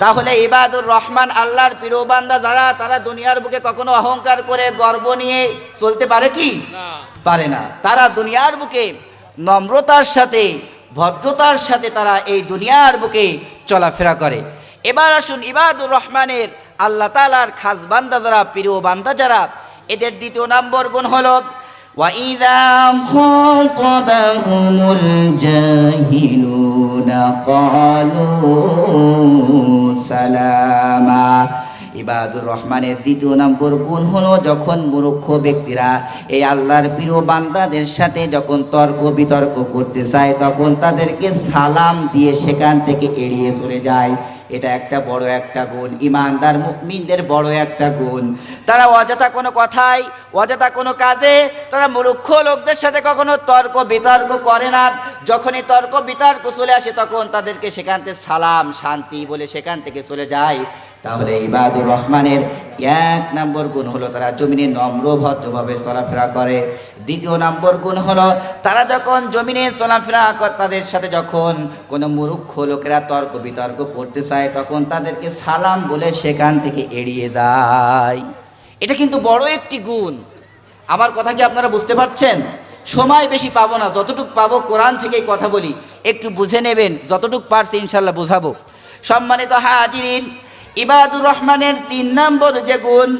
তাহলে ইবাদুর রহমান আল্লাহর প্রিয় বান্দা যারা তারা দুনিয়ার বুকে কখনো অহংকার করে গর্ব নিয়ে চলতে পারে কি পারে না তারা দুনিয়ার বুকে নম্রতার সাথে ভদ্রতার সাথে তারা এই দুনিয়ার বুকে চলাফেরা করে এবার আসুন ইবাদুর রহমানের আল্লাহ তালার খাস বান্দা যারা প্রিয় বান্দা যারা এদের দ্বিতীয় নম্বর গুণ হলো وإذا خاطبهم الجاهلون قالوا সালামা। ইবাদুর রহমানের দ্বিতীয় নম্বর গুণ হলো যখন মূর্খ ব্যক্তিরা এই আল্লাহর প্রিয় বান্দাদের সাথে যখন তর্ক বিতর্ক করতে চায়, তখন তাদেরকে সালাম দিয়ে সেখান থেকে এড়িয়ে চলে যায়। এটা একটা বড় একটা গুণ। ইমানদার মুকমিনদের বড় একটা গুণ। তারা অযথা কোনো কথায়, অযথা কোনো কাজে, তারা মূর্খ লোকদের সাথে কখনো তর্ক বিতর্ক করে না। যখনই তর্ক বিতর্ক চলে আসে, তখন তাদেরকে সেখান থেকে সালাম, শান্তি বলে সেখান থেকে চলে যায়। তাহলে ইবাদুর রহমানের এক নম্বর গুণ হলো তারা জমিনে নম্র ভদ্রভাবে চলাফেরা করে। দ্বিতীয় নম্বর গুণ হলো তারা যখন জমিনে চলাফেরা তাদের সাথে যখন কোনো মূর্খ লোকেরা তর্ক বিতর্ক করতে চায়, তখন তাদেরকে সালাম বলে সেখান থেকে এড়িয়ে যায়। এটা কিন্তু বড় একটি গুণ। আমার কথা কি আপনারা বুঝতে পারছেন? সময় বেশি পাবো না, যতটুক পাবো কোরআন থেকেই কথা বলি। একটু বুঝে নেবেন, যতটুক পারছি ইনশাল্লাহ বুঝাবো। সম্মানিত হাজিরিন ইবাদুর রহমানের তিন নম্বর যে গুণ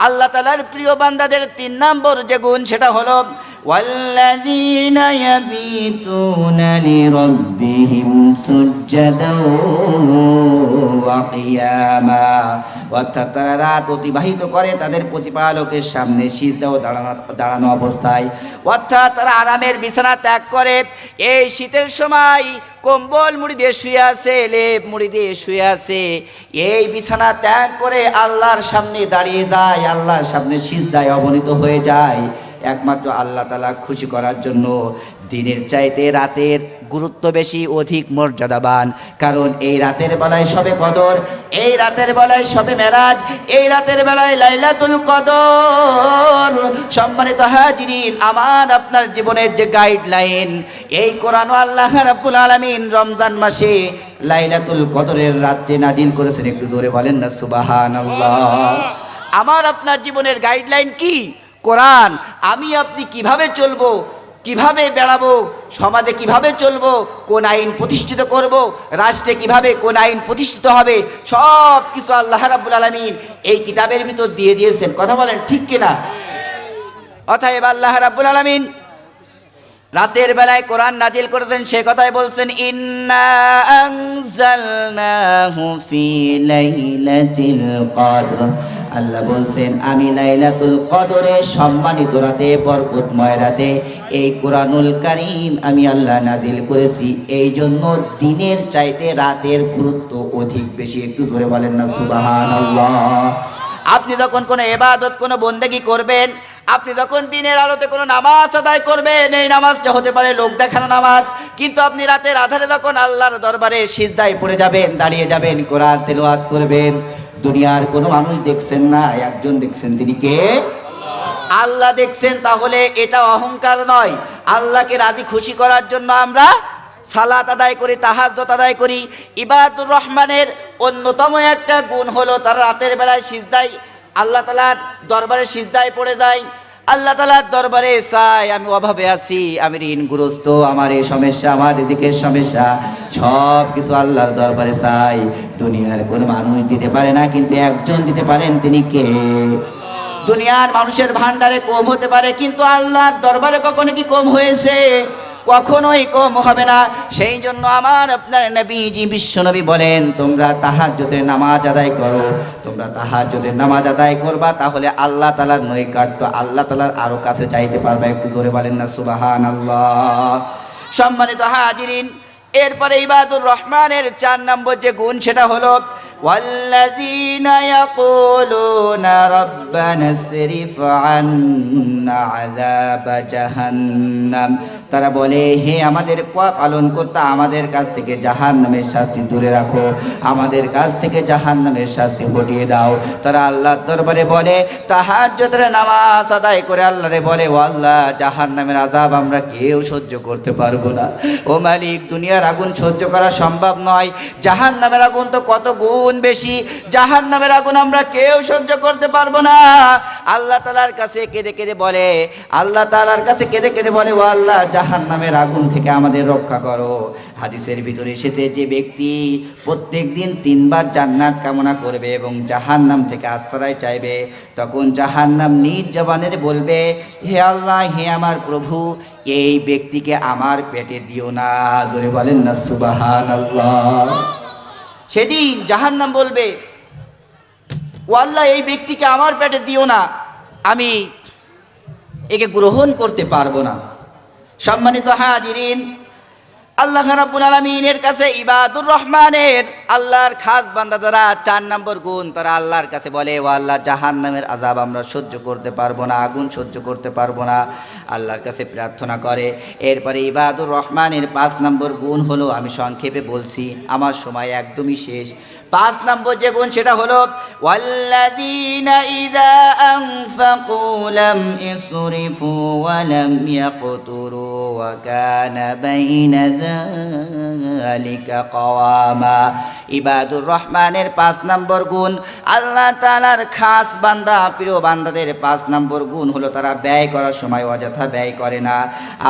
আল্লাহ তালার প্রিয় বান্দাদের তিন নম্বর যে গুণ সেটা হলো والذين يبيتون لربهم سجدا وقياما অর্থাৎ তারা রাত অতিবাহিত করে তাদের প্রতিপালকের সামনে শীতদাও দাঁড়ানো দাঁড়ানো অবস্থায় অর্থাৎ তারা আরামের বিছানা ত্যাগ করে এই শীতের সময় কম্বল মুড়ি দিয়ে শুয়ে আছে, লেপ মুড়ি দিয়ে শুয়ে আছে। এই বিছানা ত্যাগ করে আল্লাহর সামনে দাঁড়িয়ে যায়, আল্লাহর সামনে সিজদায় অবনীত হয়ে যায়। একমাত্র আল্লাহ তালা খুশি করার জন্য দিনের চাইতে রাতের গুরুত্ব বেশি, অধিক মর্যাদাবান। কারণ এই রাতের বেলায় সবে কদর, এই রাতের বেলায় সবে মেরাজ, এই রাতের বেলায় লাইলাতুল কদর। সম্মানিত হাজিরিন, আমার আপনার জীবনের যে গাইডলাইন এই কোরআন আল্লাহ রাব্বুল আলামিন রমজান মাসে লাইলাতুল কদরের রাত্রে নাজিল করেছেন। একটু জোরে বলেন না, সুবহানাল্লাহ। আমার আপনার জীবনের গাইডলাইন কি? কোরআন, আমি আপনি কীভাবে চলবো, কীভাবে বেড়াবো, সমাজে কীভাবে চলবো, কোন আইন প্রতিষ্ঠিত করব, রাষ্ট্রে কীভাবে কোন আইন প্রতিষ্ঠিত হবে সব কিছু আল্লাহ রাবুল আলমিন এই কিতাবের ভিতর দিয়ে দিয়েছেন। কথা বলেন ঠিক কিনা? অতএব আল্লাহ রাবুল আলামিন রাতের বেলায় কোরআন নাজিল করেছেন, সে কথাই বলছেন, ইন্না আল্লাহ বলছেন, আমি লাইলাতুল কদরে সম্মানিত রাতে, বরকতময় রাতে, এই কোরআনুল কারীম আমি আল্লাহ নাজিল করেছি। এই জন্য দিনের চাইতে রাতের গুরুত্ব অধিক বেশি। একটু জোরে বলেন না, সুবহানাল্লাহ। আপনি যখন কোনো এবাদত কোনো বন্দেগি করবেন আপনি যখন দিনের আলোতে কোনো নামাজ আদায় করবেন, এই নামাজটা হতে পারে লোক দেখানো নামাজ, কিন্তু আপনি রাতের আধারে যখন আল্লাহর দরবারে সিজদায় পড়ে যাবেন, দাঁড়িয়ে যাবেন, কোরআন তেলাওয়াত করবেন, দুনিয়ার কোনো মানুষ দেখছেন না, একজন দেখছেন, তিনি কে? আল্লাহ দেখছেন, তাহলে এটা অহংকার নয়। আল্লাহকে রাজি খুশি করার জন্য আমরা সালাত আদায় করি তাহাজ্জত আদায় করি। ইবাদুর রহমানের অন্যতম একটা গুণ হলো তার রাতের বেলায় সিজদায় আল্লাহ তালার দরবারে সিজদায় পড়ে যায়। আল্লাহ তালার দরবারে চাই আমি অভাবে আছি, আমি ঋণগ্রস্ত, আমার এই সমস্যা, আমার রিজিকের সমস্যা সব কিছু আল্লাহর দরবারে চাই। দুনিয়ার কোনো মানুষ দিতে পারে না, কিন্তু একজন দিতে পারেন তিনি কে? দুনিয়ার মানুষের ভান্ডারে কম হতে পারে, কিন্তু আল্লাহর দরবারে কখনো কি কম হয়েছে? কখনোই কম হবে না। সেই জন্য আমার আপনার নবীজি বিশ্বনবী বলেন, তোমরা তাহার যদি নামাজ আদায় করো। তোমরা তাহার যদি নামাজ আদায় করবা, তাহলে আল্লাহ তালার নৈকাট্য, আল্লাহ তালার আরও কাছে যাইতে পারবা। একটু জোরে বলেন না সুবাহান আল্লাহ সম্মানিত হাজিরিন, এরপরে ইবাদুর রহমানের চার নম্বর যে গুণ, সেটা হলো والذين يقولون ربنا اصرف عنا عذاب جهنم তারা বলে হে আমাদের প- পালন করতে আমাদের কাছ থেকে জাহান নামের শাস্তি দূরে রাখো আমাদের কাছ থেকে জাহান নামের শাস্তি হটিয়ে দাও তারা আল্লাহর দরবারে বলে তাহাজ্জুদের নামাজ আদায় করে আল্লাহরে বলে ও আল্লাহ জাহান নামের আজাব আমরা কেউ সহ্য করতে পারবো না ও মালিক দুনিয়ার আগুন সহ্য করা সম্ভব নয় জাহান নামের আগুন তো কত গুণ বেশি জাহান নামের আগুন আমরা কেউ সহ্য করতে পারব না। আল্লাহ তালার কাছে কেঁদে কেঁদে বলে, আল্লাহ তালার কাছে কেঁদে কেঁদে বলে, ও আল্লাহ জাহান নামের আগুন থেকে আমাদের রক্ষা করো। হাদিসের ভিতরে এসেছে যে ব্যক্তি প্রত্যেক দিন তিনবার জান্নাত কামনা করবে এবং জাহান নাম থেকে আশ্রয় চাইবে। তখন জাহান নাম নিজ জবানের বলবে, হে আল্লাহ, হে আমার প্রভু, এই ব্যক্তিকে আমার পেটে দিও না। জোরে বলেন না সুবাহান আল্লাহ সেদিন জাহান্নাম বলবে ও আল্লাহ এই ব্যক্তিকে আমার পেটে দিও না, আমি একে গ্রহণ করতে পারব না। সম্মানিত হাজিরিন, আল্লাহ রাব্বুল আলামিনের কাছে ইবাদুর রহমানের আল্লাহর খাস বান্দা যারা, চার নম্বর গুণ, তারা আল্লাহর কাছে বলে, ও আল্লাহ জাহান নামের আজাব আমরা সহ্য করতে পারব না, আগুন সহ্য করতে পারব না। আল্লাহর কাছে প্রার্থনা করে। এরপরে ইবাদুর রহমানের পাঁচ নম্বর গুণ হলো, আমি সংক্ষেপে বলছি, আমার সময় একদমই শেষ। পাঁচ নম্বর যে গুণ, সেটা হলো, ওয়াল্লাযীনা ইবাদুর রহমানের পাঁচ নম্বর গুণ। আল্লাহ তালার খাস বান্দা, প্রিয় বান্দাদের পাঁচ নম্বর গুণ হলো তারা ব্যয় করার সময় অযথা ব্যয় করে না,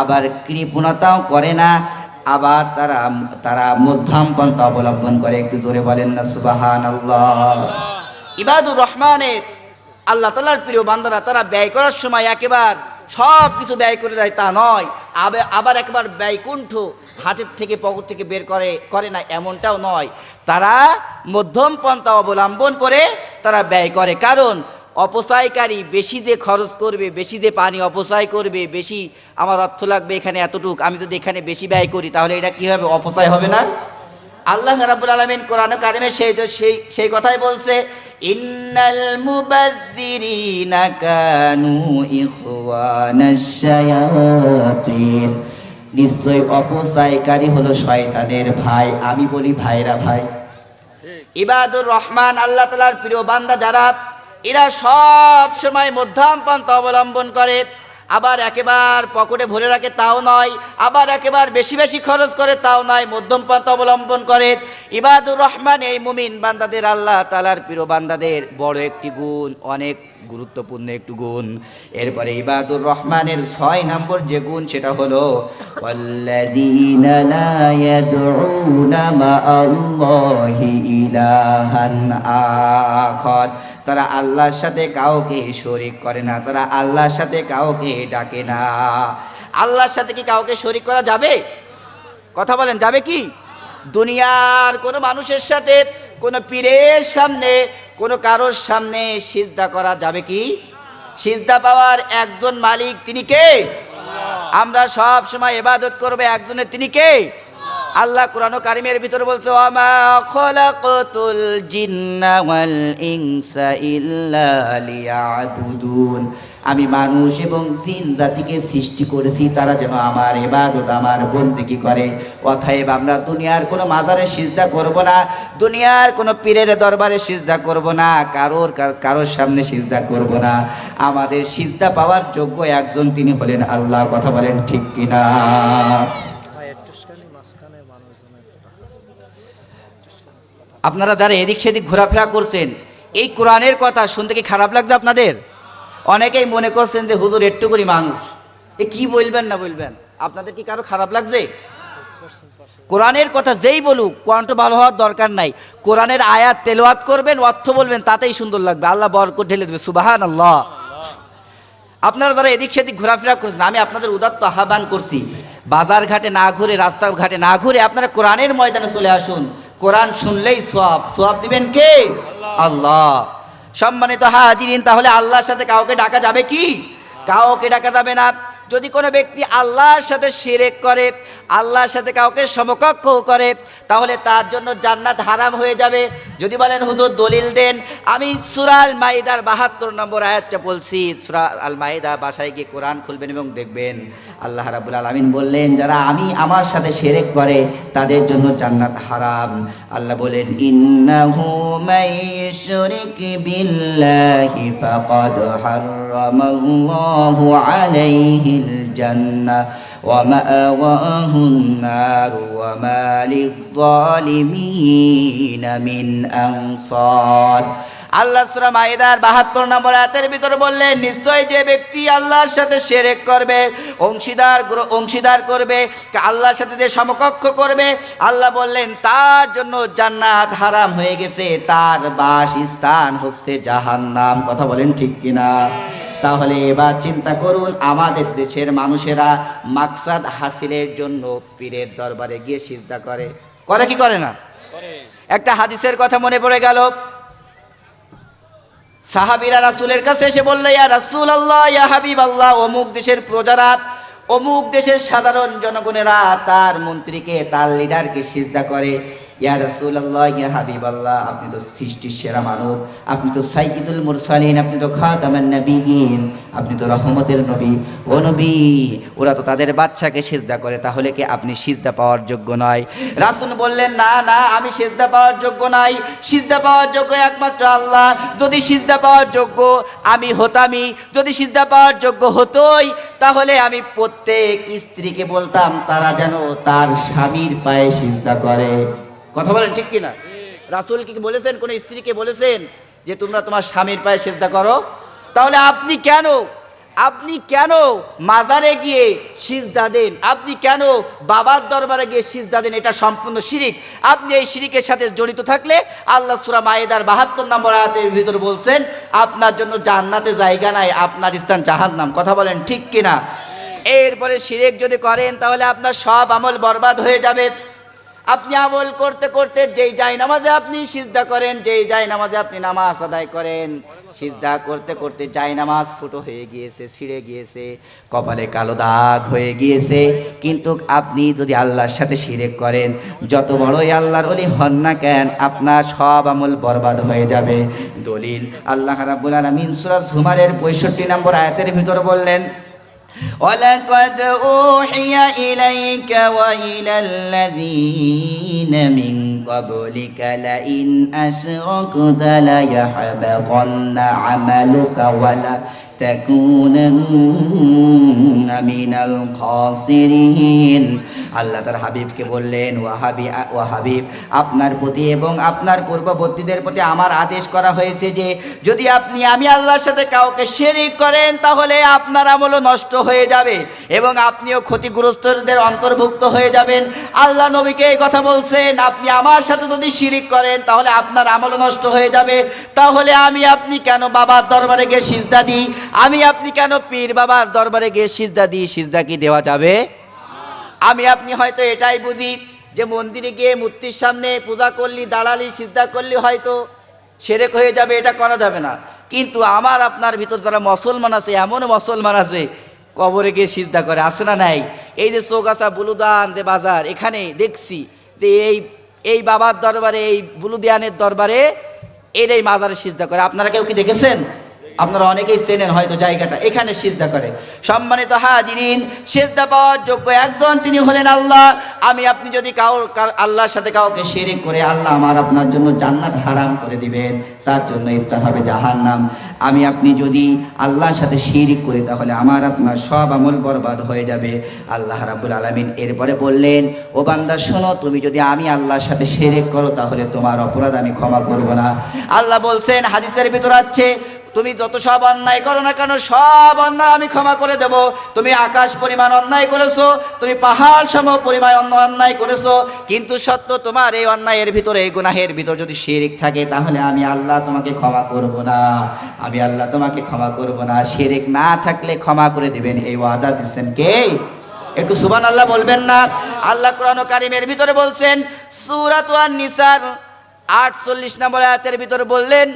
আবার কৃপণতাও করে না, আবার তারা তারা মধ্যম পন্থা অবলম্বন করে। একটু জোরে বলেন না সুবাহান ইবাদুর রহমানের আল্লাহ তালার প্রিয় বান্দারা তারা ব্যয় করার সময় একেবার সব কিছু ব্যয় করে দেয় তা নয়। আবে- আবার একবার ব্যয়কুণ্ঠ হাতের থেকে, পকেট থেকে বের করে করে না, এমনটাও নয়। তারা মধ্যম পন্থা অবলম্বন করে, তারা ব্যয় করে। কারণ অপচয়কারী বেশি যে খরচ করবে, বেশি যে পানি অপচয় করবে, বেশি আমার অর্থ লাগবে এখানে এতটুক, আমি যদি এখানে বেশি ব্যয় করি, তাহলে এটা কি হবে? অপচয় হবে না? আল্লাহ রাব্বুল আলামিন কোরআন কারিমে সেই তো সেই সেই কথাই বলছে ইন্নাল মুবাযযিরিনা কানু ইখওয়ানাশ শায়াতিন। নিশ্চয় অপচয়কারী হলো শয়তানের ভাই আমি বলি ভাইরা ভাই। ইবাদুর রহমান আল্লাহ তালার প্রিয় বান্দা যারা এরা সব সময় মধ্যম পন্থা অবলম্বন করে। আবার একেবার পকেটে ভরে রাখে, তাও নয়। আবার একেবার বেশি বেশি খরচ করে, তাও নয়। মধ্যম পন্থা অবলম্বন করে। ইবাদুর রহমান এই মুমিন বান্দাদের, আল্লাহ তালার প্রিয় বান্দাদের বড় একটি গুণ, অনেক গুরুত্বপূর্ণ একটু গুণ। এরপরে ইবাদুর রহমানের ছয় নম্বর যে গুণ, সেটা হলো আল্লাহ তারা আল্লাহর সাথে কাউকে শরিক করে না, তারা আল্লাহর সাথে কাউকে ডাকে না। আল্লাহর সাথে কি কাউকে শরিক করা যাবে? কথা বলেন, যাবে কি? দুনিয়ার কোনো মানুষের সাথে, কোনো পীরের সামনে, কোনো কারোর সামনে সিজদা করা যাবে কি? সিজদা পাওয়ার একজন মালিক তিনি কে? আমরা সব সময় এবাদত করবে, একজনের তিনি কে? আল্লাহ কোরআন কারিমের ভিতরে বলছে লিয়াবুদুন। আমি মানুষ এবং জিন জাতিকে সৃষ্টি করেছি, তারা যেন আমার এবাদত আমার বন্দিকি করে। অতএব আমরা দুনিয়ার কোনো মাজারে সিজদা করব না, দুনিয়ার কোনো পীরের দরবারে সিজদা করব না, কারোর কার- কারোর সামনে সিজদা করব না। আমাদের সিজদা পাওয়ার যোগ্য একজন তিনি হলেন আল্লাহ। কথা বলেন ঠিক কিনা? আপনারা যারা এদিক সেদিক ঘোরাফেরা করছেন, এই কোরআনের কথা শুনতে কি খারাপ লাগছে আপনাদের? অনেকেই মনে করছেন যে হুজুর একটু করি মানুষ। এ কি বলবেন না বলবেন? আপনাদের কি কারও খারাপ লাগছে? কোরআনের কথা যেই বলুক, কোরআনটা ভালো হওয়ার দরকার নাই। কোরআনের আয়াত তেলাওয়াত করবেন, অর্থ বলবেন, তাতেই সুন্দর লাগবে। আল্লাহ বরকত ঢেলে দেবে সুবাহান আল্লাহ আপনারা যারা এদিক সেদিক ঘোরাফেরা করছেন, আমি আপনাদের উদাত্ত আহ্বান করছি বাজার ঘাটে না ঘুরে, রাস্তাঘাটে না ঘুরে আপনারা কোরআনের ময়দানে চলে আসুন। কোরআন শুনলেই সোয়াব সোয়াব দিবেন কে? আল্লাহ। সম্মানিত হাজিরিন তাহলে আল্লাহর সাথে কাউকে ডাকা যাবে কি? কাউকে ডাকা যাবে না। যদি কোনো ব্যক্তি আল্লাহর সাথে শিরেক করে, আল্লাহর সাথে কাউকে সমকক্ষ করে, তাহলে তার জন্য জান্নাত হারাম হয়ে যাবে। যদি বলেন, হুজুর, দলিল দেন। আমি সুরাল মাইদার বাহাত্তর নম্বর আয়াতটা বলছি। সুরা আল মাইদা বাসায় গিয়ে কোরআন খুলবেন এবং দেখবেন আল্লাহ রাবুল আলমিন বললেন, যারা আমি আমার সাথে সেরেক করে, তাদের জন্য জান্নাত হারাম। আল্লাহ বলেন, ইন্নাহু মাইশুরিক বিল্লাহি ফাকাদ حرم الله عليه الجنة ومأواه النار وما للظالمين من أنصار আল্লাহ সুরা মাইদার বাহাত্তর নম্বর আয়াতের ভিতরে বললেন নিশ্চয় যে ব্যক্তি আল্লাহর সাথে সেরেক করবে অংশীদার অংশীদার করবে আল্লাহর সাথে যে সমকক্ষ করবে আল্লাহ বললেন তার জন্য জান্নাত হারাম হয়ে গেছে তার বাসস্থান হচ্ছে জাহান্নাম। কথা বলেন ঠিক কিনা? তাহলে এবার চিন্তা করুন আমাদের দেশের মানুষেরা মাকসাদ হাসিলের জন্য পীরের দরবারে গিয়ে সিজদা করে। করে কি করে না? একটা হাদিসের কথা মনে পড়ে গেল সাহাবিরা রাসুলের কাছে এসে বললে, ইয়া রাসুল আল্লাহ ইয়া হাবিব আল্লাহ অমুক দেশের প্রজারা অমুক দেশের সাধারণ জনগণেরা তার মন্ত্রীকে, তার লিডারকে সিজদা করে। ইয়া রাসূল আল্লাহ ইয়া আপনি তো সৃষ্টির সেরা মানব, আপনি তো মুরসালিন, আপনি তো নবিয়িন আপনি তো রহমতের নবী। ও নবী, ওরা তো তাদের বাচ্চাকে সিজদা করে, তাহলে কি আপনি সিজদা পাওয়ার যোগ্য নয়? রাসূল বললেন, না না, আমি সিজদা পাওয়ার যোগ্য নাই। সিজদা পাওয়ার যোগ্য একমাত্র আল্লাহ। যদি সিজদা পাওয়ার যোগ্য আমি হতামি যদি সিজদা পাওয়ার যোগ্য হতোই, তাহলে আমি প্রত্যেক স্ত্রীকে বলতাম, তারা যেন তার স্বামীর পায়ে সিজদা করে। কথা বলেন ঠিক কিনা? রাসূল কি বলেছেন? কোন স্ত্রীকে বলেছেন যে তোমরা তোমার স্বামীর পায়ে সিজদা করো? তাহলে আপনি কেন আপনি কেন মাজারে গিয়ে সিজদা দেন? আপনি কেন বাবার দরবারে গিয়ে সিজদা দেন? এটা সম্পূর্ণ শিরিক। আপনি এই শিরিকের সাথে জড়িত থাকলে আল্লাহ সুরা মায়েদার বাহাত্তর নম্বর আয়াতের ভিতর বলছেন, আপনার জন্য জান্নাতে জায়গা নাই, আপনার স্থান জাহান্নাম। কথা বলেন ঠিক কিনা? এরপরে শিরিক যদি করেন, তাহলে আপনার সব আমল বরবাদ হয়ে যাবে। আপনি আমল করতে করতে যেই যাই নামাজে আপনি সিজদা করেন, যেই যাই নামাজে আপনি নামাজ আদায় করেন, সিজদা করতে করতে যাই নামাজ ফুটো হয়ে গিয়েছে, ছিঁড়ে গিয়েছে, কপালে কালো দাগ হয়ে গিয়েছে। কিন্তু আপনি যদি আল্লাহর সাথে শিরেক করেন, যত বড়ই আল্লাহর অলি হন না কেন, আপনার সব আমল বরবাদ হয়ে যাবে। দলিল আল্লাহ রাব্বুল আলামিন সূরা জুমারের 65 নম্বর আয়াতের ভিতর বললেন ولقد أوحي إليك وإلى الذين من قبلك لئن أشركت ليحبطن عملك ولا تكونن من الخاسرين আল্লাহ তার হাবিবকে বললেন ওয়াহাবি ও হাবিব আপনার প্রতি এবং আপনার পূর্ববর্তীদের প্রতি আমার আদেশ করা হয়েছে যে যদি আপনি আমি আল্লাহর সাথে কাউকে শেরিক করেন তাহলে আপনার আমলও নষ্ট হয়ে যাবে এবং আপনিও ক্ষতিগ্রস্তদের অন্তর্ভুক্ত হয়ে যাবেন আল্লাহ নবীকে এই কথা বলছেন আপনি আমার সাথে যদি শিরিক করেন তাহলে আপনার আমলও নষ্ট হয়ে যাবে তাহলে আমি আপনি কেন বাবার দরবারে গিয়ে সিজদা দিই আমি আপনি কেন পীর বাবার দরবারে গিয়ে সিজদা দিই? সিজদা কি দেওয়া যাবে? আমি আপনি হয়তো এটাই বুঝি যে মন্দিরে গিয়ে মূর্তির সামনে পূজা করলি, দাঁড়ালি সিদ্ধা করলি হয়তো। সেরেক হয়ে যাবে, এটা করা যাবে না। কিন্তু আমার আপনার ভিতর যারা মুসলমান আছে, এমন মুসলমান আছে, কবরে গিয়ে সিজদা করে আসে না নাই? এই যে চৌগাছা বুলুদান যে বাজার, এখানে দেখছি যে এই এই বাবার দরবারে, এই বুলুদিয়ানের দরবারে এর এই মাজারে সিজদা করে। আপনারা কেউ কি দেখেছেন? আপনারা অনেকেই চেনেন হয়তো জায়গাটা, এখানে সিজদা করে। সম্মানিত হাজিরিন, সিজদা পাওয়ার যোগ্য একজন, তিনি হলেন আল্লাহ। আমি, আপনি যদি কাউ আল্লাহর সাথে কাউকে শিরিক করে আল্লাহ আমার আপনার জন্য জান্নাত হারাম করে দিবেন, তার জন্য স্থান হবে জাহান্নাম। আমি, আপনি যদি আল্লাহর সাথে শিরিক করি, তাহলে আমার আপনার সব আমল বরবাদ হয়ে যাবে। আল্লাহ রাবুল আলামিন এরপরে বললেন, ও বান্দা, শোনো, তুমি যদি আমি আল্লাহর সাথে শিরিক করো, তাহলে তোমার অপরাধ আমি ক্ষমা করব না। আল্লাহ বলছেন, হাদিসের ভিতর আছে তুমি যত সব অন্যায় করো না কেন, সব অন্যায় আমি ক্ষমা করে দেব। তুমি আকাশ পরিমাণ অন্যায় করেছ, তুমি পাহাড় সম পরিমাণ অন্য- অন্যায় করেছ, কিন্তু সত্য তোমার এই অন্যায়ের ভিতরে, এই গুনাহের ভিতর যদি শিরিক থাকে, তাহলে আমি আল্লাহ তোমাকে ক্ষমা করব না। আমি আল্লাহ তোমাকে ক্ষমা করব না। শিরিক না থাকলে ক্ষমা করে দিবেন। এই ওয়াদা দিচ্ছেন কে? একটু সুবান আল্লাহ বলবেন না। আল্লাহ কোরআন কারিমের ভিতরে বলছেন, সুরাত নিসার আটচল্লিশ নম্বর আয়াতের ভিতরে বললেন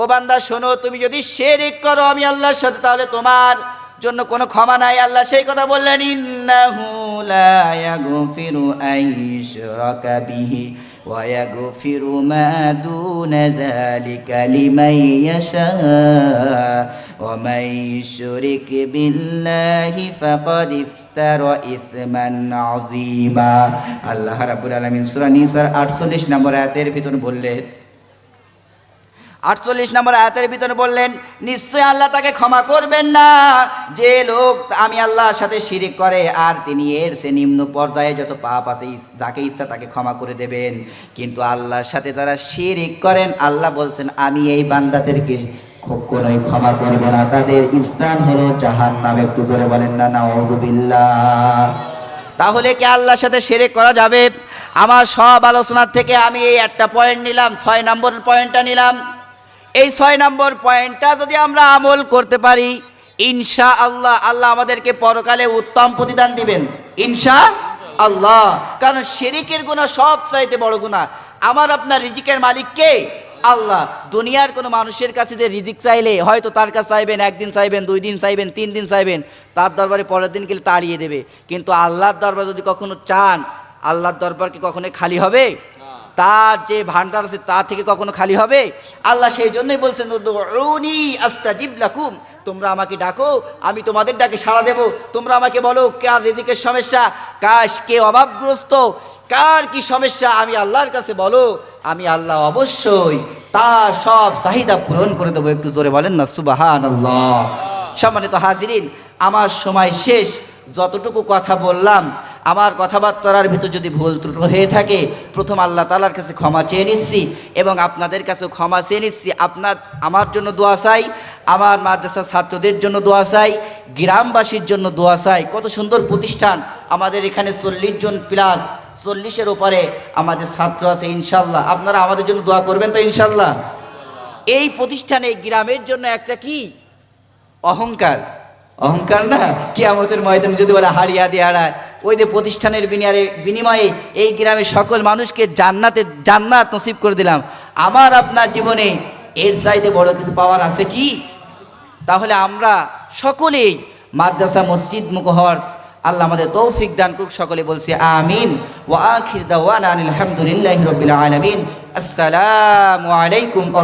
ও বান্দা, শোনো, তুমি যদি শেরিক করো আমি আল্লাহর সাথে, তাহলে তোমার জন্য কোনো ক্ষমা নাই। আল্লাহ সেই কথা বললেন, ইন্নাহু লা ইয়াগফিরু আইশরাকা বিহি ওয়া ইয়াগফিরু মা দুনা যালিকা লিমান ইয়াশা ওয়া মান ইউশরিক বিল্লাহি ফাকাদ ইফতারা ইসমান আযীমা। আল্লাহ রাব্বুল আলামিন সূরা নিসার 48 নম্বর আয়াতের ভিতর বললেন আটচল্লিশ নম্বর আয়াতের ভিতরে বললেন, নিশ্চয় আল্লাহ তাকে ক্ষমা করবেন না। যে লোক আমি আল্লাহর সাথে শিরিক করে, আর তিনি এর সে নিম্ন পর্যায়ে যত পাপ আছে যাকে ইচ্ছা তাকে ক্ষমা করে দেবেন। কিন্তু আল্লাহর সাথে যারা শিরিক করেন, আল্লাহ বলছেন, আমি এই বান্দাদেরকে কখনোই ক্ষমা করব না। তাদের স্থান হলো জাহান নাম একটু জোরে বলেন না না তাহলে কি আল্লাহর সাথে সেরে করা যাবে? আমার সব আলোচনার থেকে আমি এই একটা পয়েন্ট নিলাম, ছয় নম্বর পয়েন্টটা নিলাম। এই ছয় নম্বর পয়েন্টটা যদি আমরা আমল করতে পারি ইনশা আল্লাহ আল্লাহ আমাদেরকে পরকালে উত্তম প্রতিদান দিবেন। ইনশা আল্লাহ কারণ শেরিকের গুণা সব চাইতে বড় গুণা আমার আপনার রিজিকের মালিক কে? আল্লাহ। দুনিয়ার কোনো মানুষের কাছে যে রিজিক চাইলে, হয়তো তার কাছে চাইবেন, একদিন চাইবেন, দুই দিন চাইবেন, তিন দিন চাইবেন, তার দরবারে পরের দিন গেলে তাড়িয়ে দেবে। কিন্তু আল্লাহর দরবার যদি কখনো চান, আল্লাহর দরবার কি কখনো খালি হবে? তার যে ভান্ডার আছে তা থেকে কখনো খালি হবে? আল্লাহ সেই জন্যই বলছেন আস্তাজিব লাকুম। তোমরা আমাকে ডাকো, আমি তোমাদের ডাকে সাড়া দেব। তোমরা আমাকে বলো, কার রিজিকের সমস্যা? কাশ কে অভাবগ্রস্ত? কার কি সমস্যা? আমি আল্লাহর কাছে বলো, আমি আল্লাহ অবশ্যই তার সব চাহিদা পূরণ করে দেবো। একটু জোরে বলেন না সুবাহান আল্লাহ সম্মানিত হাজিরিন, আমার সময় শেষ। যতটুকু কথা বললাম আমার কথাবার্তার ভিতর যদি ভুল ত্রুটি হয়ে থাকে, প্রথম আল্লাহ তালার কাছে ক্ষমা চেয়ে নিচ্ছি এবং আপনাদের কাছেও ক্ষমা চেয়ে নিচ্ছি। আপনার, আমার জন্য দোয়া চাই, আমার মাদ্রাসার ছাত্রদের জন্য দোয়া চাই, গ্রামবাসীর জন্য দোয়া চাই। কত সুন্দর প্রতিষ্ঠান। আমাদের এখানে চল্লিশ জন প্লাস চল্লিশের ওপারে আমাদের ছাত্র আছে ইনশাল্লাহ আপনারা আমাদের জন্য দোয়া করবেন তো ইনশাল্লাহ এই প্রতিষ্ঠানে গ্রামের জন্য একটা কি? অহংকার। অহংকার না? কিয়ামতের ময়দানে যদি বলে হারিয়া দিয়ে হারায় ওই যে প্রতিষ্ঠানের বিনিয়ারে, বিনিময়ে এই গ্রামের সকল মানুষকে জান্নাতে, জান্নাত নসিব করে দিলাম। আমার আপনার জীবনে এর চাইতে বড় কিছু পাওয়ার আছে কি? তাহলে আমরা সকলেই মাদ্রাসা, মসজিদ মুখ হওয়ার আল্লাহ আমাদের তৌফিক দান করুক, সকলে বলছি আমিন। ওয়া আখির দাওয়ানা আনিল হামদুলিল্লাহি রাব্বিল আলামিন। আসসালামু আলাইকুম ওয়া